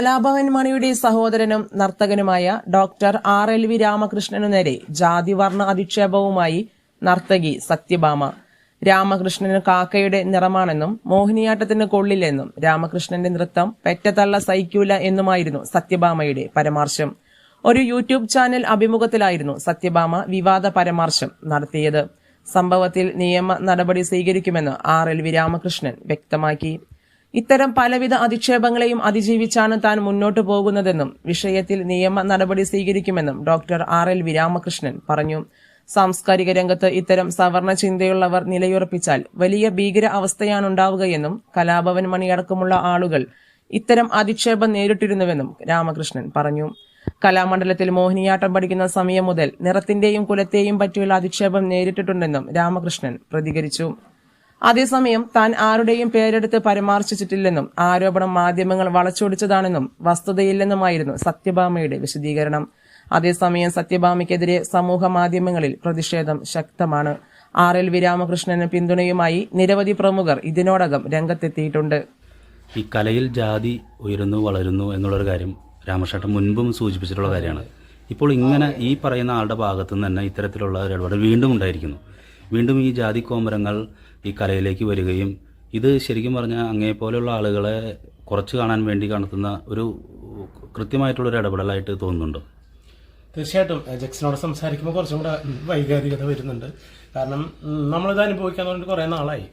കലാഭവൻ മണിയുടെ സഹോദരനും നർത്തകനുമായ ഡോക്ടർ ആർ എൽ വി രാമകൃഷ്ണനു നേരെ ജാതിവർണ അധിക്ഷേപവുമായി നർത്തകി സത്യഭാമ. രാമകൃഷ്ണന് കാക്കയുടെ നിറമാണെന്നും മോഹിനിയാട്ടത്തിന് കൊള്ളില്ലെന്നും രാമകൃഷ്ണന്റെ നൃത്തം പെറ്റതള്ള സഹിക്കൂല എന്നുമായിരുന്നു സത്യഭാമയുടെ പരാമർശം. ഒരു യൂട്യൂബ് ചാനൽ അഭിമുഖത്തിലായിരുന്നു സത്യഭാമ വിവാദ പരാമർശം നടത്തിയത്. സംഭവത്തിൽ നിയമ നടപടി സ്വീകരിക്കുമെന്ന് ആർ എൽ വി രാമകൃഷ്ണൻ വ്യക്തമാക്കി. ഇത്തരം പലവിധ അധിക്ഷേപങ്ങളെയും അതിജീവിച്ചാണ് താൻ മുന്നോട്ടു പോകുന്നതെന്നും വിഷയത്തിൽ നിയമ നടപടി സ്വീകരിക്കുമെന്നും ഡോക്ടർ ആർ എൽ വിരാമകൃഷ്ണൻ പറഞ്ഞു. സാംസ്കാരിക രംഗത്ത് ഇത്തരം സവർണ ചിന്തയുള്ളവർ നിലയുറപ്പിച്ചാൽ വലിയ ഭീകര അവസ്ഥയാണുണ്ടാവുകയെന്നും കലാഭവൻ മണിയടക്കമുള്ള ആളുകൾ ഇത്തരം അധിക്ഷേപം നേരിട്ടിരുന്നുവെന്നും രാമകൃഷ്ണൻ പറഞ്ഞു. കലാമണ്ഡലത്തിൽ മോഹിനിയാട്ടം പഠിക്കുന്ന സമയം മുതൽ നിറത്തിന്റെയും കുലത്തെയും പറ്റിയുള്ള അധിക്ഷേപം നേരിട്ടിട്ടുണ്ടെന്നും രാമകൃഷ്ണൻ പ്രതികരിച്ചു. അതേസമയം താൻ ആരുടെയും പേരെടുത്ത് പരാമർശിച്ചിട്ടില്ലെന്നും ആരോപണം മാധ്യമങ്ങൾ വളച്ചൊടിച്ചതാണെന്നും വസ്തുതയില്ലെന്നുമായിരുന്നു സത്യഭാമയുടെ വിശദീകരണം. അതേസമയം സത്യഭാമയ്ക്കെതിരെ സമൂഹ മാധ്യമങ്ങളിൽ പ്രതിഷേധം ശക്തമാണ്. ആർ എൽ വി രാമകൃഷ്ണന് പിന്തുണയുമായി നിരവധി പ്രമുഖർ ഇതിനോടകം രംഗത്തെത്തിയിട്ടുണ്ട്. ഈ കലയിൽ ജാതി ഉയരുന്നു വളരുന്നു എന്നുള്ളൊരു കാര്യം രാമകൃഷ്ണൻ മുൻപും സൂചിപ്പിച്ചിട്ടുള്ള കാര്യമാണ്. ഇപ്പോൾ ഇങ്ങനെ ഈ പറയുന്ന ആളുടെ ഭാഗത്തു നിന്ന് തന്നെ ഇത്തരത്തിലുള്ള ഒരു ഇടപെടൽ വീണ്ടും ഉണ്ടായിരിക്കുന്നു. വീണ്ടും ഈ ജാതി കോമരങ്ങൾ ഈ കലയിലേക്ക് വരികയും ഇത് ശരിക്കും പറഞ്ഞാൽ അങ്ങേ പോലെയുള്ള ആളുകളെ കുറച്ച് കാണാൻ വേണ്ടി നടത്തുന്ന ഒരു കൃത്യമായിട്ടുള്ളൊരു ഇടപെടലായിട്ട് തോന്നുന്നുണ്ടോ. തീർച്ചയായിട്ടും ജക്സിനോട് സംസാരിക്കുമ്പോൾ കുറച്ചും കൂടെ വൈകാരികത വരുന്നുണ്ട്. കാരണം നമ്മളിത് അനുഭവിക്കാൻ വേണ്ടി കുറേ നാളായി.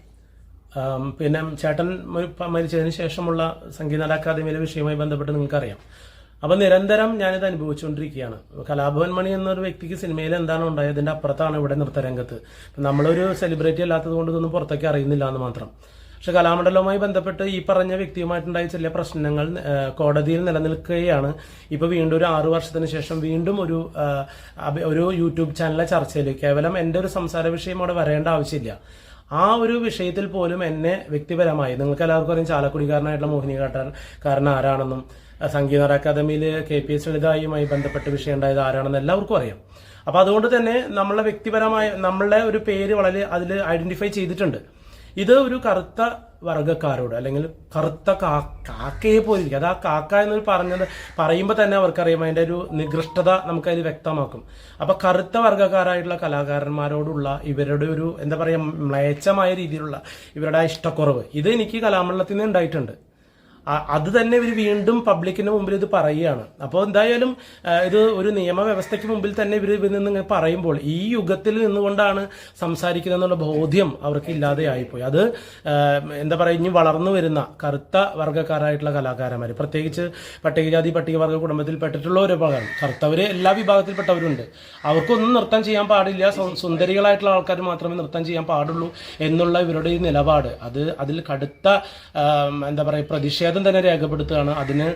പിന്നെ ചേട്ടൻ മരി- മരിച്ചതിന് ശേഷമുള്ള സംഗീത അക്കാദമിയിലെ വിഷയവുമായി ബന്ധപ്പെട്ട് നിങ്ങൾക്കറിയാം. അപ്പം നിരന്തരം ഞാനിത് അനുഭവിച്ചുകൊണ്ടിരിക്കുകയാണ്. കലാഭവൻ മണി എന്നൊരു വ്യക്തിക്ക് സിനിമയിൽ എന്താണ് ഉണ്ടായത് അതിന്റെ അപ്പുറത്താണ് ഇവിടെ നൃത്തരംഗത്ത്. നമ്മളൊരു സെലിബ്രിറ്റി അല്ലാത്തത് കൊണ്ട് ഇതൊന്നും പുറത്തേക്ക് അറിയുന്നില്ല എന്ന് മാത്രം. പക്ഷെ കലാമണ്ഡലവുമായി ബന്ധപ്പെട്ട് ഈ പറഞ്ഞ വ്യക്തിയുമായിട്ടുണ്ടായ ചില പ്രശ്നങ്ങൾ കോടതിയിൽ നിലനിൽക്കുകയാണ്. ഇപ്പോൾ വീണ്ടും ഒരു ആറു വർഷത്തിന് ശേഷം വീണ്ടും ഒരു ഒരു യൂട്യൂബ് ചാനലിലെ ചർച്ചയിൽ കേവലം എന്റെ ഒരു സംസാര വിഷയം അവിടെ വരേണ്ട ആവശ്യമില്ല. ആ ഒരു വിഷയത്തിൽ പോലും എന്നെ വ്യക്തിപരമായി നിങ്ങൾക്ക് എല്ലാവർക്കും അറിയാം ചാലക്കുടിക്കാരനായിട്ടുള്ള മോഹിനികാട്ടൻ കാരണം ആരാണെന്നും സംഗീത അക്കാദമിയിൽ കെ പി എസ് ലളിതായുമായി ബന്ധപ്പെട്ട വിഷയം ഉണ്ടായത് ആരാണെന്ന് എല്ലാവർക്കും അറിയാം. അപ്പോൾ അതുകൊണ്ട് തന്നെ നമ്മളെ വ്യക്തിപരമായ നമ്മളുടെ ഒരു പേര് വളരെ അതിൽ ഐഡന്റിഫൈ ചെയ്തിട്ടുണ്ട്. ഇത് ഒരു കറുത്ത വർഗക്കാരോട് അല്ലെങ്കിൽ കറുത്ത കാക്കയെ പോലിരിക്കും അത് ആ കാക്ക എന്ന് പറഞ്ഞത് പറയുമ്പോൾ തന്നെ അവർക്കറിയാം അതിന്റെ ഒരു നികൃഷ്ടത നമുക്കതിൽ വ്യക്തമാക്കും. അപ്പൊ കറുത്ത വർഗക്കാരായിട്ടുള്ള കലാകാരന്മാരോടുള്ള ഇവരുടെ ഒരു എന്താ പറയുക മ്ലേച്ഛമായ രീതിയിലുള്ള ഇവരുടെ ഇഷ്ടക്കുറവ്. ഇത് എനിക്ക് കലാമണ്ഡലത്തിൽ നിന്ന് ഉണ്ടായിട്ടുണ്ട്. അത് തന്നെ ഇവർ വീണ്ടും പബ്ലിക്കിന് മുമ്പിൽ ഇത് പറയുകയാണ്. അപ്പോൾ എന്തായാലും ഇത് ഒരു നിയമവ്യവസ്ഥയ്ക്ക് മുമ്പിൽ തന്നെ ഇവർ നിന്ന് പറയുമ്പോൾ ഈ യുഗത്തിൽ നിന്നുകൊണ്ടാണ് സംസാരിക്കുന്നത് എന്നുള്ള ബോധ്യം അവർക്ക് ഇല്ലാതെയായിപ്പോയി അത് ആ, എന്താ പറയുക ഇനി വളർന്നു വരുന്ന കറുത്ത വർഗക്കാരായിട്ടുള്ള കലാകാരന്മാർ പ്രത്യേകിച്ച് പട്ടികജാതി പട്ടികവർഗ കുടുംബത്തിൽ പെട്ടിട്ടുള്ള ഒരു ഭാഗമാണ് കറുത്തവർ എല്ലാ വിഭാഗത്തിൽപ്പെട്ടവരുണ്ട്. അവർക്കൊന്നും നൃത്തം ചെയ്യാൻ പാടില്ല. സുന്ദരികളായിട്ടുള്ള ആൾക്കാർ മാത്രമേ നൃത്തം ചെയ്യാൻ പാടുള്ളൂ എന്നുള്ള ഇവരുടെ ഈ നിലപാട്. അത് അതിൽ കടുത്ത എന്താ പറയുക പ്രതിഷേധം തന്നെ രേഖപ്പെടുത്തുകയാണ്. അതിന്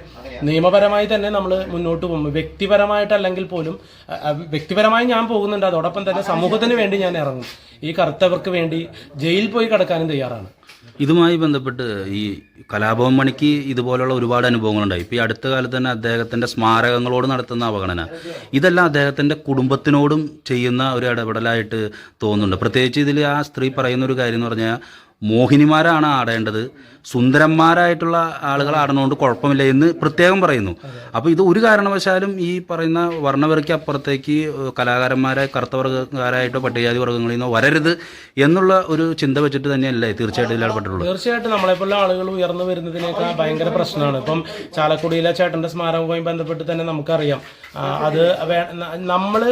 നിയമപരമായി തന്നെ നമ്മൾ മുന്നോട്ട് പോകും. വ്യക്തിപരമായിട്ടല്ലെങ്കിൽ പോലും വ്യക്തിപരമായി ഞാൻ പോകുന്നുണ്ട്. അതോടൊപ്പം തന്നെ സമൂഹത്തിന് വേണ്ടി ഞാൻ ഇറങ്ങും. ഈ കറുത്തവർക്ക് വേണ്ടി ജയിലിൽ പോയി കിടക്കാനും തയ്യാറാണ്. ഇതുമായി ബന്ധപ്പെട്ട് ഈ കലാഭവൻ മണിക്ക് ഇതുപോലുള്ള ഒരുപാട് അനുഭവങ്ങളുണ്ടായി. ഇപ്പോൾ ഈ അടുത്ത കാലത്ത് തന്നെ അദ്ദേഹത്തിന്റെ സ്മാരകങ്ങളോട് നടത്തുന്ന അവഗണന. ഇതെല്ലാം അദ്ദേഹത്തിന്റെ കുടുംബത്തിനോടും ചെയ്യുന്ന ഒരു ഇടപെടലായിട്ട് തോന്നുന്നുണ്ട്. പ്രത്യേകിച്ച് ഇതിൽ ആ സ്ത്രീ പറയുന്ന ഒരു കാര്യം എന്ന് പറഞ്ഞാൽ മോഹിനിമാരാണ് ആടേണ്ടത്. സുന്ദരന്മാരായിട്ടുള്ള ആളുകൾ ആടണോണ്ട് കുഴപ്പമില്ല എന്ന് പ്രത്യേകം പറയുന്നു. അപ്പോൾ ഇത് ഒരു കാരണവശാലും ഈ പറയുന്ന വർണവരയ്ക്ക് അപ്പുറത്തേക്ക് കലാകാരന്മാരെ കറുത്ത വർഗക്കാരായിട്ടോ പട്ടികജാതി വർഗങ്ങളിൽ നിന്നോ വരരുത് എന്നുള്ള ഒരു ചിന്ത വെച്ചിട്ട് തന്നെയല്ലേ തീർച്ചയായിട്ടും ഇതിൽ ഇടപെട്ടിട്ടുള്ളത് തീർച്ചയായിട്ടും നമ്മളെപ്പോലുള്ള ആളുകൾ ഉയർന്നു വരുന്നതിനേക്കാൾ ഭയങ്കര പ്രശ്നമാണ്. ഇപ്പം ചാലക്കുടിയിലെ ചേട്ടന്റെ സ്മാരകവുമായി ബന്ധപ്പെട്ട് തന്നെ നമുക്കറിയാം. അത് നമ്മൾ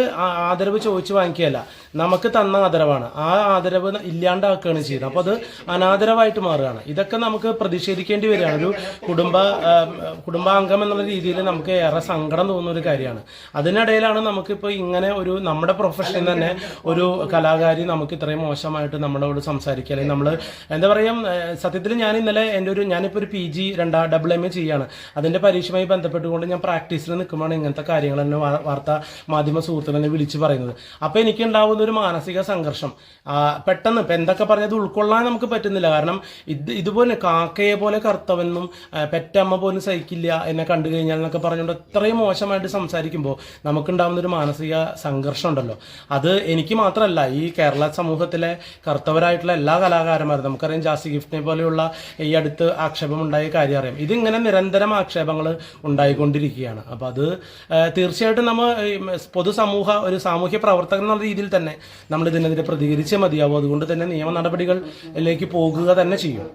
ആദരവ് ചോദിച്ചു വാങ്ങിക്കുകയല്ല. നമുക്ക് തന്ന ആദരവാണ്. ആ ആദരവ് ഇല്ലാണ്ടാക്കുകയാണ് ചെയ്യുന്നത്. അപ്പോൾ അത് അനാദരവായിട്ട് മാറുകയാണ്. ഇതൊക്കെ നമുക്ക് പ്രതിഷേധിക്കേണ്ടി വരികയാണ്. ഒരു കുടുംബ കുടുംബാംഗം എന്നുള്ള രീതിയിൽ നമുക്ക് ഏറെ സങ്കടം തോന്നുന്ന ഒരു കാര്യമാണ്. അതിനിടയിലാണ് നമുക്കിപ്പോൾ ഇങ്ങനെ ഒരു നമ്മുടെ പ്രൊഫഷനിൽ തന്നെ ഒരു കലാകാരി നമുക്ക് ഇത്രയും മോശമായിട്ട് നമ്മളോട് സംസാരിക്കുക. അല്ലെങ്കിൽ നമ്മൾ എന്താ പറയുക സത്യത്തിൽ ഞാൻ ഇന്നലെ എന്റെ ഒരു ഞാനിപ്പോൾ ഒരു പി ജി രണ്ടാ ഡബിൾ എം എ ചെയ്യാണ്. അതിന്റെ പരീക്ഷയുമായി ബന്ധപ്പെട്ടുകൊണ്ട് ഞാൻ പ്രാക്ടീസിൽ നിൽക്കുമ്പോഴാണ് ഇങ്ങനത്തെ കാര്യങ്ങൾ തന്നെ വാർത്താ മാധ്യമ സുഹൃത്തുക്കൾ എന്നെ വിളിച്ച് പറയുന്നത്. അപ്പോൾ എനിക്കുണ്ടാവുന്ന ഒരു മാനസിക സംഘർഷം. പെട്ടെന്ന് ഇപ്പം എന്തൊക്കെ പറഞ്ഞത് ഉൾക്കൊള്ളാൻ നമുക്ക് പറ്റുന്നില്ല. കാരണം ഇത് ഇതുപോലെ കാക്കയെ പോലെ കറുത്തവെന്നും പെറ്റമ്മ പോലും സഹിക്കില്ല എന്നെ കണ്ടു കഴിഞ്ഞാൽ എന്നൊക്കെ പറഞ്ഞുകൊണ്ട് അത്രയും മോശമായിട്ട് സംസാരിക്കുമ്പോൾ നമുക്കുണ്ടാകുന്ന ഒരു മാനസിക സംഘർഷം ഉണ്ടല്ലോ. അത് എനിക്ക് മാത്രമല്ല ഈ കേരള സമൂഹത്തിലെ കറുത്തവരായിട്ടുള്ള എല്ലാ കലാകാരന്മാരും നമുക്കറിയാം ജാസി ഗിഫ്റ്റിനെ പോലെയുള്ള ഈ അടുത്ത് ആക്ഷേപം ഉണ്ടായ കാര്യം അറിയാം. ഇതിങ്ങനെ നിരന്തരം ആക്ഷേപങ്ങൾ ഉണ്ടായിക്കൊണ്ടിരിക്കുകയാണ്. അപ്പം അത് തീർച്ചയായിട്ടും നമ്മൾ പൊതുസമൂഹ ഒരു സാമൂഹ്യ പ്രവർത്തകൻ എന്നുള്ള രീതിയിൽ തന്നെ നമ്മൾ ഇതിനെതിരെ പ്രതികരിച്ചേ മതിയാവും. അതുകൊണ്ട് തന്നെ നിയമ നടപടികളിലേക്ക് പോകുക തന്നെ ചെയ്യും.